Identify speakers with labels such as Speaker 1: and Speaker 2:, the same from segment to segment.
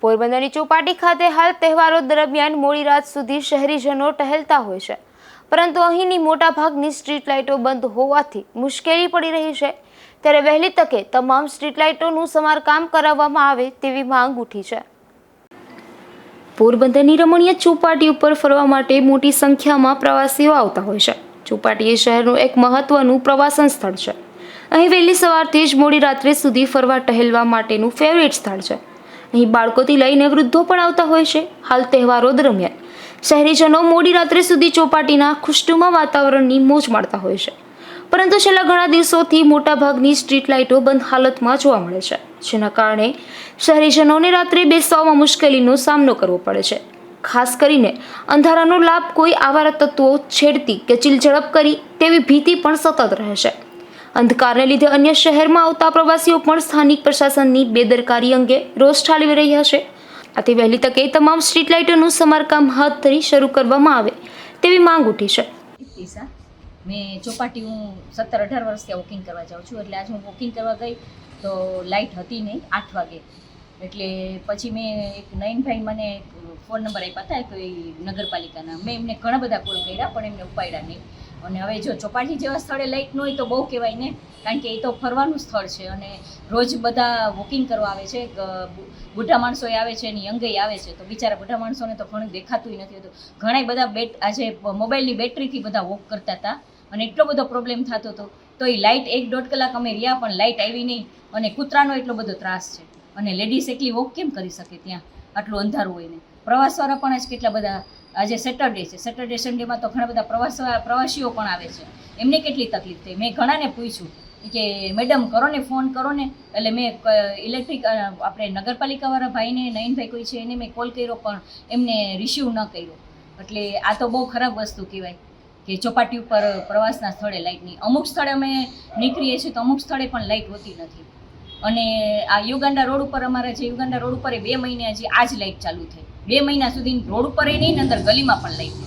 Speaker 1: પોરબંદરની ચોપાટી ખાતે હાલ તહેવારો દરમિયાન મોડી રાત સુધી શહેરીજનો ટહેલતા હોય છે. પરંતુ અહીંની મોટાભાગની સ્ટ્રીટ લાઇટો બંધ હોવાથી મુશ્કેલી પડી રહી છે. ત્યારે વહેલી તકે તમામ સ્ટ્રીટ લાઇટોનું સમારકામ કરાવવામાં આવે તેવી માંગ ઉઠી છે. પોરબંદરની રમણીય ચોપાટી ઉપર ફરવા માટે મોટી સંખ્યામાં પ્રવાસીઓ આવતા હોય છે. ચોપાટી એ શહેરનું એક મહત્વનું પ્રવાસન સ્થળ છે. અહીં વહેલી સવારથી જ મોડી રાત્રે સુધી ફરવા ટહેલવા માટેનું ફેવરેટ સ્થળ છે. અહીં બાળકોથી લઈને વૃદ્ધો પણ આવતા હોય છે. હાલ તહેવારો દરમિયાન શહેરીજનો મોડી રાત્રે સુધી ચોપાટીના ખુશ્નુમા વાતાવરણની મોજ માણતા હોય છે. પરંતુ છેલ્લા ઘણા દિવસોથી મોટાભાગની સ્ટ્રીટ લાઇટો બંધ હાલતમાં જોવા મળે છે. જેના કારણે શહેરીજનોને રાત્રે બેસવામાં મુશ્કેલીનો સામનો કરવો પડે છે. ખાસ કરીને અંધારાનો લાભ કોઈ આવારા તત્વો છેડતી કે ચીલઝડપ કરી તેવી ભીતિ પણ સતત રહે છે. અંધકારને લીધે અન્ય શહેરમાં આવતા પ્રવાસીઓ પણ સ્થાનિક પ્રશાસનની બેદરકારી અંગે રોષ ઠાલવી રહ્યા છે. આથી વહેલી તકે તમામ સ્ટ્રીટ લાઇટોનું સમારકામ હાથ ધરી શરૂ કરવામાં આવે તેવી માંગ ઉઠી છે.
Speaker 2: મેં ચોપાટી હું સત્તર અઢાર વર્ષ ત્યાં વોકિંગ કરવા જાઉં છું, એટલે આજે હું વોકિંગ કરવા ગઈ તો લાઇટ હતી નહીં, આઠ વાગે. એટલે પછી મેં એક નયનભાઈ મને ફોન નંબર આપ્યા હતા એક નગરપાલિકાના. મેં એમને ઘણા બધા કોલ કર્યા, પણ એમને ઉપાડ્યા નહીં. અને હવે જો ચોપાટી જેવા સ્થળે લાઇટ ન હોય તો બહુ કહેવાય ને. કારણ કે એ તો ફરવાનું સ્થળ છે અને રોજ બધા વોકિંગ કરવા આવે છે બુઢા માણસો આવે છે અને યંગે આવે છે. તો બિચારા બુઢા માણસોને તો ઘણું દેખાતું નથી હોતું. ઘણા બધા બેટ, આજે મોબાઈલની બેટરીથી બધા વોક કરતા હતા અને એટલો બધો પ્રોબ્લેમ થતો હતો. તો એ લાઇટ એક દોઢ કલાક અમે રહ્યા પણ લાઇટ આવી નહીં અને કૂતરાનો એટલો બધો ત્રાસ છે. અને લેડીઝ એકલી વોક કેમ કરી શકે ત્યાં? આટલું અંધારું હોય ને. પ્રવાસવાળા પણ જ કેટલા બધા આજે સેટરડે છે. સેટરડે સન્ડેમાં તો ઘણા બધા પ્રવાસ પ્રવાસીઓ પણ આવે છે. એમને કેટલી તકલીફ થઈ? મેં ઘણાને પૂછ્યું કે, મેડમ, કરો ને, ફોન કરો ને. એટલે મેં ઇલેક્ટ્રિક આપણે નગરપાલિકાવાળા ભાઈને, નયનભાઈ કોઈ છે એને મેં કોલ કર્યો, પણ એમને રિસીવ ન કર્યો. એટલે આ તો બહુ ખરાબ વસ્તુ કહેવાય કે ચોપાટી ઉપર પ્રવાસના સ્થળે લાઇટની અમુક સ્થળે અમે નીકળીએ છીએ તો અમુક સ્થળે પણ લાઇટ હોતી નથી. અને આ યુગાંડા રોડ ઉપર અમારા જે યુગાંડા રોડ ઉપર બે મહિને હજી આજ લાઇટ ચાલુ થઈ. બે મહિના સુધી રોડ ઉપર નહીં અંદર ગલીમાં પણ લાઈટ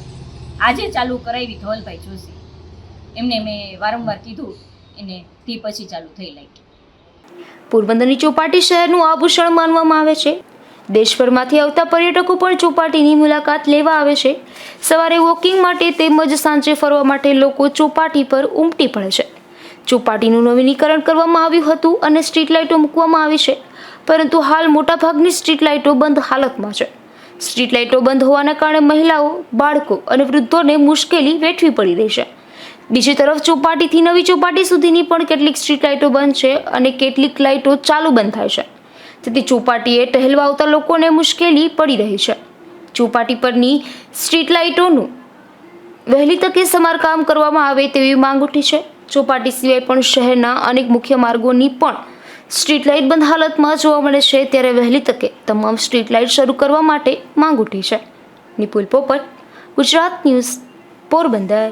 Speaker 2: આજે ચાલુ કરાવી ધવલભાઈ જોશી. એમને મેં વારંવાર કીધું, એને તે પછી ચાલુ થઈ લાઈટ
Speaker 1: પોરબંદરની ચોપાટી શહેરનું આભૂષણ માનવામાં આવે છે. દેશભરમાંથી આવતા પર્યટકો પણ ચોપાટીની મુલાકાત લેવા આવે છે. સવારે વોકિંગ માટે તેમજ સાંજે ફરવા માટે લોકો ચોપાટી પર ઉમટી પડે છે. ચોપાટીનું નવીનીકરણ કરવામાં આવ્યું હતું અને સ્ટ્રીટ લાઇટો મૂકવામાં આવી છે. પરંતુ હાલ મોટાભાગની સ્ટ્રીટ લાઇટો બંધ હાલતમાં છે. સ્ટ્રીટ લાઇટો બંધ હોવાના કારણે મહિલાઓ, બાળકો અને વૃદ્ધોને મુશ્કેલી વેઠવી પડી રહી છે. બીજી તરફ ચોપાટીથી નવી ચોપાટી સુધીની પણ કેટલીક સ્ટ્રીટ લાઇટો બંધ છે અને કેટલીક લાઇટો ચાલુ બંધ થાય છે. તેથી ચોપાટીએ ટહેલવા આવતા લોકોને મુશ્કેલી પડી રહી છે. ચોપાટી પરની સ્ટ્રીટ લાઇટોનું વહેલી તકે સમારકામ કરવામાં આવે તેવી માંગ ઉઠી છે. ચોપાટી સિવાય પણ શહેરના અનેક મુખ્ય માર્ગોની પણ સ્ટ્રીટ લાઇટ બંધ હાલતમાં જોવા મળે છે. ત્યારે વહેલી તકે તમામ સ્ટ્રીટ લાઇટ શરૂ કરવા માટે માંગ ઉઠી છે. નિપુલ પોપટ, ગુજરાત ન્યૂઝ પોરબંદર.